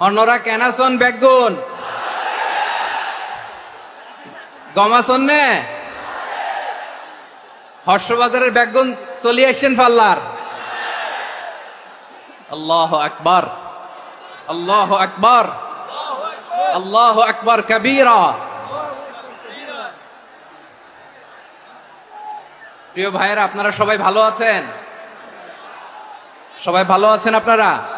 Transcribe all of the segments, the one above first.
অন্যরা কেনাসন বেগুন? গমাসন নে? হর্ষবাজারের বেগুন চলি আসছেন পাল্লার। আল্লাহ আকবর। আল্লাহ আকবর। আল্লাহ আকবর কবিরা। প্রিয় ভাইয়েরা, আপনারা সবাই ভালো আছেন? সবাই ভালো আছেন আপনারা?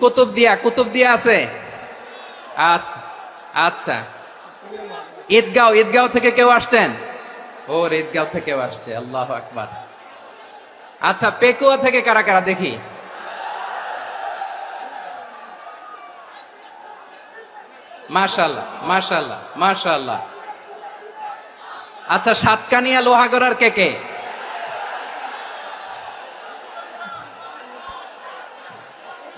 কুতুব দিয়া কুতুব দিয়া আছে? আচ্ছা আচ্ছা। ঈদগাঁও ঈদগাঁও থেকে কেউ আসছেন? ও ঈদগাঁও থেকেও আসছে, আল্লাহ আকবার। আচ্ছা পেকুয়া থেকে কারা কারা, দেখি। মাশাল্লাহ মাশাল্লাহ মাশাল্লাহ আচ্ছা সাতকানিয়া লোহাগড়ার কে কে?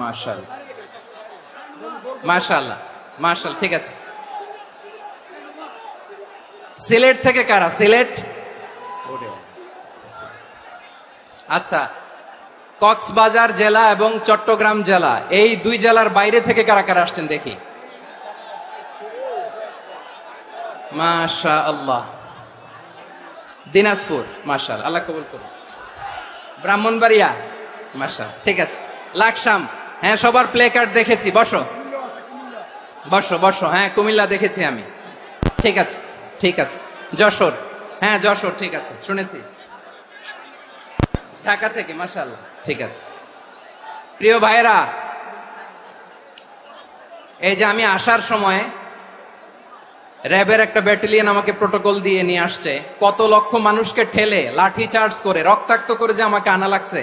মার্শাল মার্শাল ঠিক আছে। সিলেট থেকে কারা? সিলেট? আচ্ছা কক্সবাজার জেলা এবং চট্টগ্রাম জেলা, এই দুই জেলার বাইরে থেকে কারা কারা আসছেন দেখি। মাশা আল্লাহ দিনাজপুর, মাশাল, আল্লাহ কবুল করুন ব্রাহ্মণবাড়িয়া, মাশাল, ঠিক আছে। লাকসাম হ্যাঁ সবার প্লে কার্ড দেখেছি, বসো। বসো বসো হ্যাঁ কুমিল্লা দেখেছি আমি। ঠিক আছে ঠিক আছে। যশোর হ্যাঁ যশোর, ঠিক আছে, শুনেছি। ঢাকা থেকে মাশাল্লাহ ঠিক আছে। প্রিয় ভাইরা এই যে আমি আসার সময় র্যাবের একটা ব্যাটালিয়ন আমাকে প্রোটোকল দিয়ে নিয়ে আসছে। কত লক্ষ মানুষকে ঠেলে, লাঠি চার্জ করে, রক্তাক্ত করে যে আমাকে আনা লাগছে।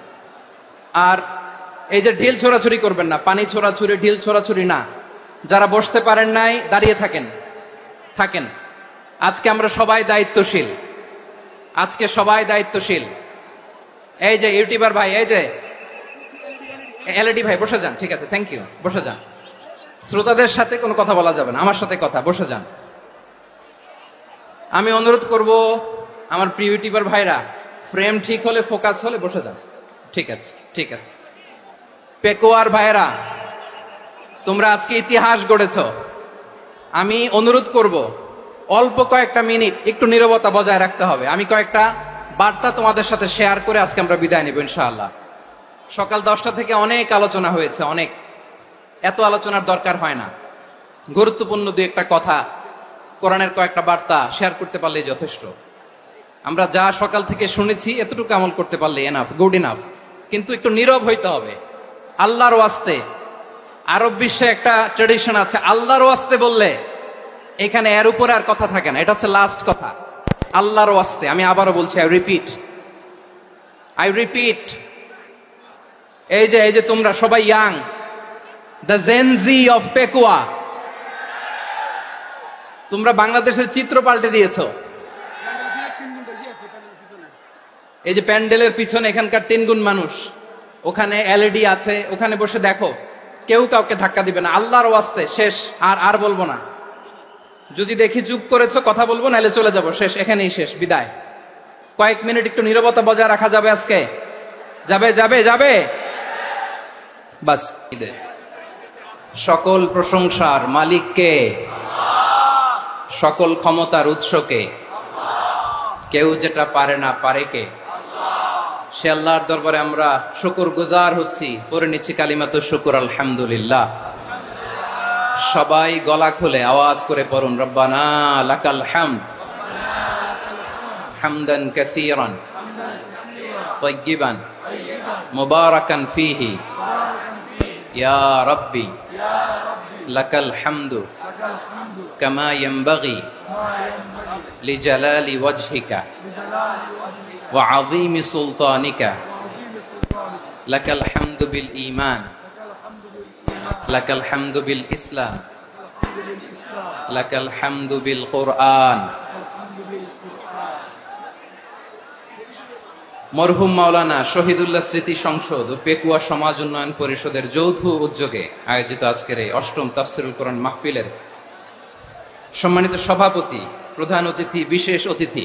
আর এই যে ঢিল ছোড়াছুরি করবেন না, পানি ছোড়াছুরি ঢিল ছোড়াছুরি না। যারা বসতে পারেন নাই, দাঁড়িয়ে থাকেন থাকেন। আজকে আমরা সবাই দায়িত্বশীল। আজকে সবাই দায়িত্বশীল। এই যে ইউটিউবার ভাই, এই যে এলইডি ভাই, বসে যান, ঠিক আছে থ্যাংক ইউ বসে যান। শ্রোতাদের সাথে কোনো কথা বলা যাবে না, আমার সাথে কথা, বসে যান। আমি অনুরোধ করব, আমার প্রিয় ইউটিউবার ভাইরা ফ্রেম ঠিক হলে ফোকাস হলে বসে যান। ঠিক আছে ঠিক আছে। পেকোয়ার ভাইরা তোমরা আজকে ইতিহাস গড়েছ। আমি অনুরোধ করব, অল্প কয়েকটা মিনিট একটু নীরবতা বজায় রাখতে হবে। আমি কয়েকটা বার্তা তোমাদের সাথে শেয়ার করে আজকে আমরা বিদায় নেব, ইনশাআল্লাহ। সকাল দশটা থেকে অনেক আলোচনা হয়েছে, অনেক। এত আলোচনার দরকার হয় না। গুরুত্বপূর্ণ দু একটা কথা, কোরআনের কয়েকটা বার্তা শেয়ার করতে পারলেই যথেষ্ট। আমরা যা সকাল থেকে শুনেছি, এতটুকু আমল করতে পারলে এনাফ গুড ইনাফ কিন্তু একটু নীরব হইতে হবে। আল্লাহর ওয়াস্তে। আরব বিশ্বে একটা ট্রেডিশন আছে, আল্লাহর ওয়াস্তে বললে এখানে এর উপরে আর কথা থাকে না, এটা হচ্ছে লাস্ট কথা। আল্লাহর ওয়াস্তে, আমি আবারও বলছি আই রিপিট আই রিপিট এই যে এই যে তোমরা সবাই young the Gen Z of Pekua তোমরা বাংলাদেশের চিত্র পাল্টে দিয়েছ। এই যে প্যান্ডেলের পিছনে এখানকার তিন গুণ মানুষ, ওখানে এলইডি আছে, ওখানে বসে দেখো, কেউ কাউকে ধাক্কা দিবে না, আল্লাহর ওয়াস্তে, শেষ, আর আর বলব না। যদি দেখি চুপ করেছ, কথা বলব, নাহলে চলে যাব, শেষ, এখানেই শেষ, বিদায়। কয়েক মিনিট একটু নীরবতা বজায় রাখা যাবে আজকে? যাবে যাবে যাবে? বাস সকল প্রশংসার মালিককে সকল ক্ষমতার উৎসকে কেউ যেটা পারে না, পারে কে? সে আল্লাহর দরবারে আমরা শুকুর গুজার হচ্ছি পরে নিচ্ছি কালিমাত শুকুর আলহামদুলিল্লাহ সবাই গলা খুলে আওয়াজ করে পড়ুন রব্বানা লাকাল হামদ হামদান কাসীরান طيبا مباركا فيه يا ربي لك الحمد كما ينبغي لجلال وجهك وعظيم سلطانك لك الحمد بالإيمان لك الحمد بالإسلام لك الحمد بالقرآن মরহুম মাওলানা শহীদুল্লাহ স্মৃতি সংসদ ও পেকুয়া সমাজ উন্নয়ন পরিষদের যৌথ উদ্যোগে আয়োজিত আজকের এই অষ্টম তাফসিরুল কোরআন মাহফিলের সম্মানিত সভাপতি প্রধান অতিথি বিশেষ অতিথি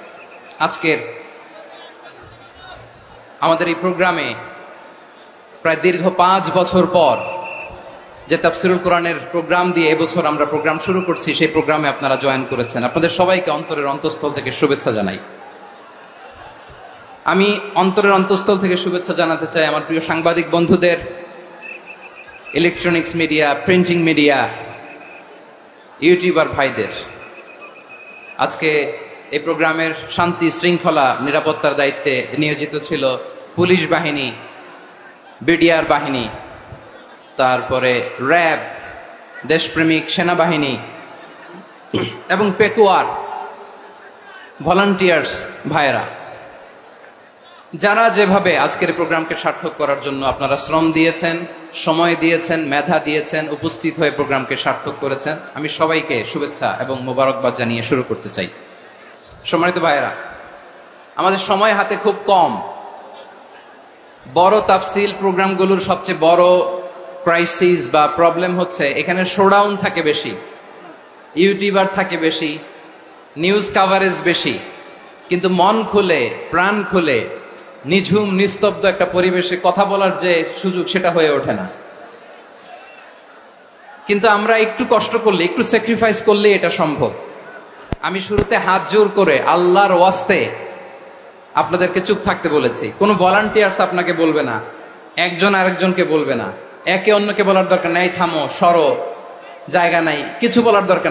আজকের আমাদের এই প্রোগ্রামে প্রায় দীর্ঘ পাঁচ বছর পর যে তাফসিরুল কোরআনের প্রোগ্রাম দিয়ে এবছর আমরা প্রোগ্রাম শুরু করছি, সেই প্রোগ্রামে আপনারা জয়েন করেছেন। আপনাদের সবাইকে অন্তরের অন্তঃস্থল থেকে শুভেচ্ছা জানাই। আমি অন্তরের অন্তঃস্থল থেকে শুভেচ্ছা জানাতে চাই আমার প্রিয় সাংবাদিক বন্ধুদের electronics media printing media YouTuber ভাইদের। আজকে এই প্রোগ্রামের শান্তি, শৃঙ্খলা, নিরাপত্তার দায়িত্বে নিয়োজিত ছিল পুলিশ বাহিনী, বিডিআর বাহিনী, তারপরে র্যাব, দেশপ্রেমিক সেনাবাহিনী এবং পেকুয়ার ভলান্টিয়ার্স ভাইয়েরা। যারা যেভাবে আজকের প্রোগ্রামকে সার্থক করার জন্য আপনারা শ্রম দিয়েছেন, সময় দিয়েছেন, মেধা দিয়েছেন, উপস্থিত হয়ে প্রোগ্রামকে সার্থক করেছেন, আমি সবাইকে শুভেচ্ছা এবং মোবারকবাদ জানিয়ে শুরু করতে চাই। সম্মানিত ভাইয়েরা, আমাদের সময় হাতে খুব কম। বড় তাফসিল প্রোগ্রামগুলোর সবচেয়ে বড় ক্রাইসিস বা প্রবলেম হচ্ছে, এখানে শোডাউন থাকে বেশি ইউটিউবার থাকে বেশি নিউজ কাভারেজ বেশি, কিন্তু মন খুলে, প্রাণ খুলে, নিঝুম, নিস্তব্ধ একটা পরিবেশে কথা বলার যে সুযোগ সেটা হয়ে ওঠে না। কিন্তু আমরা একটু কষ্ট করলে, একটু স্যাক্রিফাইস করলে এটা সম্ভব। আমি শুরুতে হাত জোর করে আল্লাহর ওয়াস্তে আপনাদেরকে চুপ থাকতে বলেছি। কোনো ভলান্টিয়ার্স আপনাকে বলবে না। একজন আরেকজনকে বলবে না। একে অন্যকে বলার দরকার নাই, থামো, সরো, জায়গা নাই, কিছু বলার দরকার